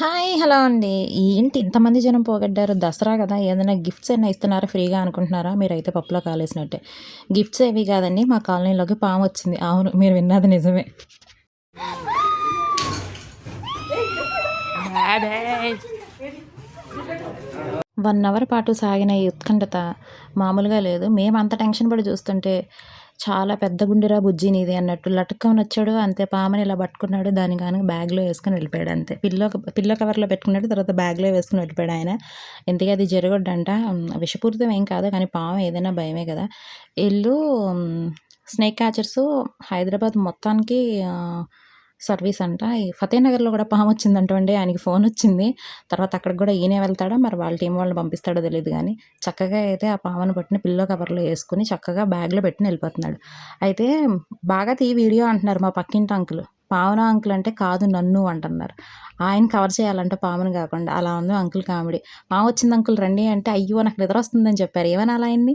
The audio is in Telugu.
హాయ్ హలో అండి. ఏంటి ఇంతమంది జనం పోగొట్టారు? దసరా కదా ఏదైనా గిఫ్ట్స్ అయినా ఇస్తున్నారా? ఫ్రీగా అనుకుంటున్నారా? మీరైతే పప్పులో కాలేసినట్టే. గిఫ్ట్స్ ఏవి కాదండి మా కాలనీలోకి పాము వచ్చింది. అవును మీరు విన్నది నిజమే. వన్ అవర్ పాటు సాగిన ఈ ఉత్కంఠత మామూలుగా లేదు. మేము అంత టెన్షన్ పడి చూస్తుంటే చాలా పెద్ద గుండెరా బుజ్జి నీది అన్నట్టు. లటుక్కమని వచ్చాడు అంతే. పామని ఇలా పట్టుకున్నాడు దాని కానీ బ్యాగ్లో వేసుకుని వెళ్ళిపోయాడు అంతే. పిల్లో పిల్లో కవర్లో పెట్టుకున్నాడు తర్వాత బ్యాగ్లో వేసుకుని వెళ్ళిపోయాడు ఆయన. ఇంతకీ అది జరగొద్దంట. విషపూరితం ఏం కాదు కానీ పాము ఏదైనా భయమే కదా. ఇల్లు స్నేక్ క్యాచర్స్ హైదరాబాద్ మొత్తానికి సర్వీస్ అంట. ఈ ఫతేనగర్లో కూడా పాము వచ్చిందంటండి ఆయనకి ఫోన్ వచ్చింది. తర్వాత అక్కడికి కూడా ఈయనే వెళ్తాడో? మరి వాళ్ళ టీం వాళ్ళని పంపిస్తాడో తెలియదు కానీ చక్కగా అయితే ఆ పామును పట్టిన పిల్లో కవర్లో వేసుకుని చక్కగా బ్యాగ్లో పెట్టిన వెళ్ళిపోతున్నాడు. అయితే బాగా తీ వీడియో అంటున్నారు మా పక్కింటి అంకులు. పావన అంకుల్ అంటే కాదు నన్ను అంటున్నారు. ఆయన కవర్ చేయాలంటే పామును కాకుండా. అలా ఉంది అంకుల్ కామెడీ. పాము వచ్చింది అంకుల్ రండి అంటే అయ్యో నాకు నిద్ర వస్తుందని చెప్పారు. ఏమని అలా ఆయన్ని?